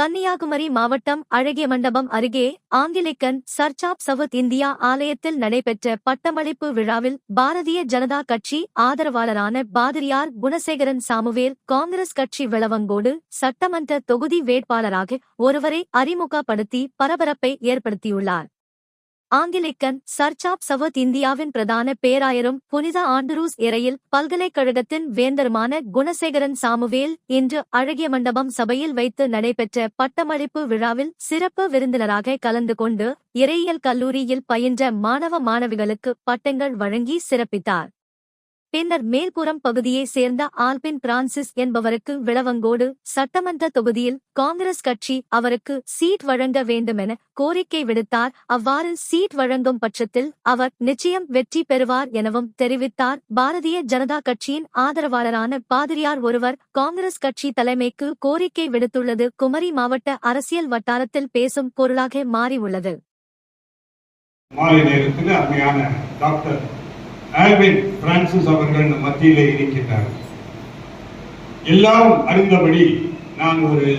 கன்னியாகுமரி மாவட்டம் அழகிய மண்டபம் அருகே ஆங்கிலிக்கன் சர்ச்சாப் சவுத் இந்தியா ஆலயத்தில் நடைபெற்ற பட்டமளிப்பு விழாவில் பாரதிய ஜனதா கட்சி ஆதரவாளரான பாதிரியார் குணசேகரன் சாமுவேல் காங்கிரஸ் கட்சி விளவங்கோடு சட்டமன்ற தொகுதி வேட்பாளராக ஒருவரை அறிமுகப்படுத்தி பரபரப்பை ஏற்படுத்தியுள்ளார். ஆங்கிலிக்கன் சர்ச் ஆப் சவுத் இந்தியாவின் பிரதான பேராயரும் புனித ஆண்டரூஸ் இறையில் பல்கலைக்கழகத்தின் வேந்தருமான குணசேகரன் சாமுவேல் இன்று அழகிய மண்டபம் சபையில் வைத்து நடைபெற்ற பட்டமளிப்பு விழாவில் சிறப்பு விருந்தினராக கலந்து கொண்டு இறையியல் கல்லூரியில் பயின்ற மாணவ மாணவிகளுக்கு பட்டங்கள் வழங்கி சிறப்பித்தார். பின்னர் மேல்புறம் பகுதியைச் சேர்ந்த ஆல்பின் பிரான்சிஸ் என்பவருக்கு விளவங்கோடு சட்டமன்ற தொகுதியில் காங்கிரஸ் கட்சி அவருக்கு சீட் வழங்க வேண்டுமென கோரிக்கை விடுத்தார். அவ்வாறு சீட் வழங்கும் பட்சத்தில் அவர் நிச்சயம் வெற்றி பெறுவார் எனவும் தெரிவித்தார். பாரதிய ஜனதா கட்சியின் ஆதரவாளரான பாதிரியார் ஒருவர் காங்கிரஸ் கட்சி தலைமைக்கு கோரிக்கை விடுத்துள்ளது. குமரி மாவட்ட அரசியல் வட்டாரத்தில் பேசும் பொருளாக மாறியுள்ளது. மாலை நேரத்தில் அருமையான டாக்டர் ஆல்வின் பிரான்சிஸ் அவர்கள் நம் மத்தியிலே இருக்கின்றார் எல்லாரும் அறிந்தபடி நான் ஒரு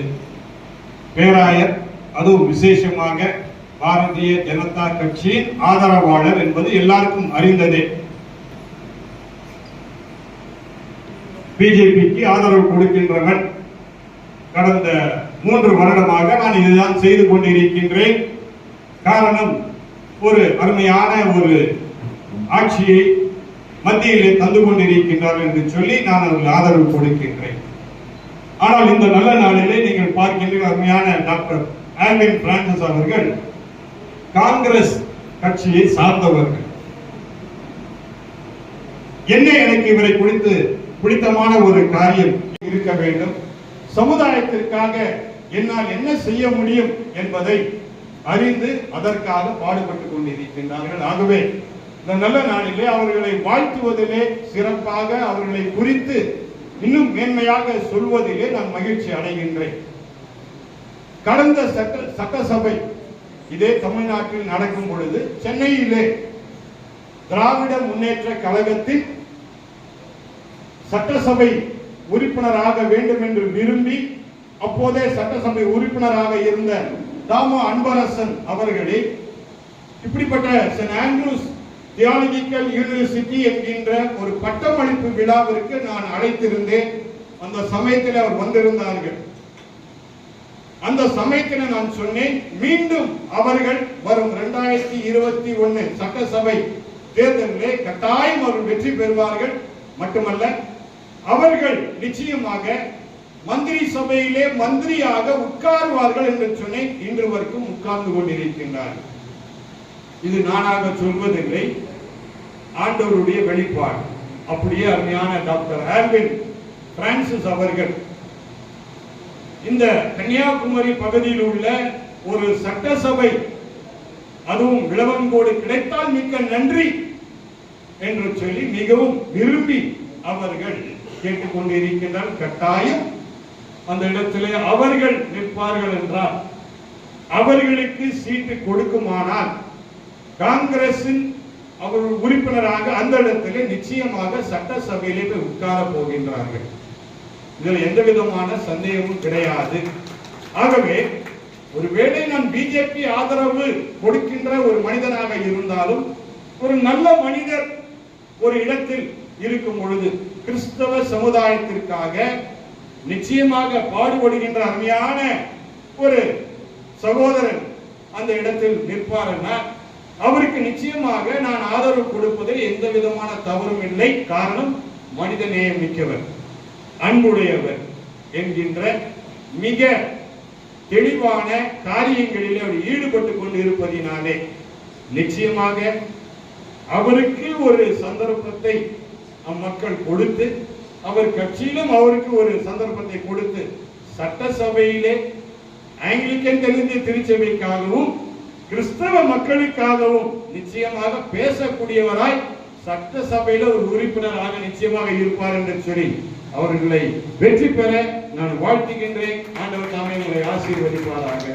பேராயர் அதுவும் விசேஷமாக பாரதிய ஜனதா கட்சியின் ஆதரவாளர் என்பது எல்லாருக்கும் அறிந்ததே. பிஜேபிக்கு ஆதரவு கொடுக்கின்றவன் கடந்த மூன்று வருடமாக நான் இதுதான் செய்து கொண்டிருக்கின்றேன். காரணம் ஒரு அருமையான ஒரு ஆட்சியை மத்தியிலே தந்து கொண்டிருக்கின்றார் என்று சொல்லி நான் அவர்கள் ஆதரவு கொடுக்கின்றேன். ஆனால் இந்த நல்ல நாளிலே நீங்கள் பார்க்கின்ற அருமையான டாக்டர் ஆல்வின் பிரான்சிஸ் அவர்கள் காங்கிரஸ் கட்சியை சார்ந்தவர்கள். என்ன எனக்கு இவரை குறித்து பிடித்தமான ஒரு காரியம் இருக்க வேண்டும். சமுதாயத்திற்காக என்னால் என்ன செய்ய முடியும் என்பதை அறிந்து அதற்காக பாடுபட்டுக் கொண்டிருக்கின்றார்கள். ஆகவே இந்த நல்ல நாளிலே அவர்களை வாழ்த்துவதிலே சிறப்பாக அவர்களை குறித்து இன்னும் மேன்மையாக சொல்வதிலே நான் மகிழ்ச்சி அடைகின்றேன். கடந்த சட்ட சட்டசபை இதே தமிழ்நாட்டில் நடக்கும் பொழுது சென்னையிலே திராவிட முன்னேற்ற கழகத்தின் சட்டசபை உறுப்பினராக வேண்டும் என்று விரும்பி அப்போதே சட்டசபை உறுப்பினராக இருந்த தாமோ அன்பரசன் அவர்களே இப்படிப்பட்ட சென்ட் ஆண்ட்ரூஸ் தியாலஜிக்கல் யூனிவர்சிட்டி என்கின்ற ஒரு பட்டமளிப்பு விழாவிற்கு நான் அழைத்திருந்தேன். அந்த சமயத்தில் அவர் வந்திருந்தார்கள். அந்த சமயத்தில் நான் சொன்னேன் மீண்டும் அவர்கள் வரும் இரண்டாயிரத்தி இருபத்தி ஒன்னு சட்டசபை தேர்தலிலே கட்டாயம் அவர்கள் வெற்றி பெறுவார்கள். மட்டுமல்ல அவர்கள் நிச்சயமாக மந்திரி சபையிலே மந்திரியாக உட்காருவார்கள் என்று சொன்னேன். இன்று வரைக்கும் உட்கார்ந்து கொண்டிருக்கின்றார்கள். இது நானாக சொல்வதில்லை. ஆண்டவருடைய வெளிப்பாடு. அப்படியே அருமையான டாக்டர் ஆல்வின் பிரான்சிஸ் அவர்கள் இந்த கன்னியாகுமரி பகுதியில் உள்ள ஒரு சட்டசபை அதுவும் விளவங்கோடு கிடைத்தால் மிக்க நன்றி என்று சொல்லி மிகவும் விரும்பி அவர்கள் கேட்டுக்கொண்டிருக்கின்றார் கட்டாயம் அந்த இடத்திலே அவர்கள் நிற்பார்கள் என்றால் அவர்களுக்கு சீட்டு கொடுக்குமானால் காங்கிரசின் அவர்கள் உறுப்பினராக அந்த இடத்திலே நிச்சயமாக சட்டசபையிலே போய் உட்கார போகின்றார்கள். இதில் எந்த விதமான சந்தேகமும் கிடையாது. ஆகவே ஒருவேளை நான் பிஜேபி ஆதரவு கொடுக்கின்ற ஒரு மனிதனாக இருந்தாலும் ஒரு நல்ல மனிதர் ஒரு இடத்தில் இருக்கும் பொழுது கிறிஸ்தவ சமுதாயத்திற்காக நிச்சயமாக பாடுபடுகின்ற அருமையான ஒரு சகோதரன் அந்த இடத்தில் நிற்பார்னா அவருக்கு நிச்சயமாக நான் ஆதரவு கொடுப்பதில் எந்த விதமான தவறும் இல்லை. காரணம் மனித நேயம் மிக்கவர் அன்புடையவர் என்கின்ற மிக தெளிவான காரியங்களில் அவர் ஈடுபட்டு கொண்டு இருப்பதினாலே நிச்சயமாக அவருக்கு ஒரு சந்தர்ப்பத்தை அம்மக்கள் கொடுத்து அவர் கட்சியிலும் அவருக்கு ஒரு சந்தர்ப்பத்தை கொடுத்து சட்டசபையிலே ஆங்கிலிக்கன் தெரிந்த திருச்சபைக்காகவும் கிறிஸ்தவ மக்களுக்காகவும் நிச்சயமாக பேசக்கூடியவராய் சட்டசபையில ஒரு உறுப்பினராக நிச்சயமாக இருப்பார் என்று சொல்லி அவர்களை வெற்றி பெற நான் வாழ்த்துகின்றேன். ஆண்டவர் தாமே உங்களை ஆசீர்வதிப்பாராக.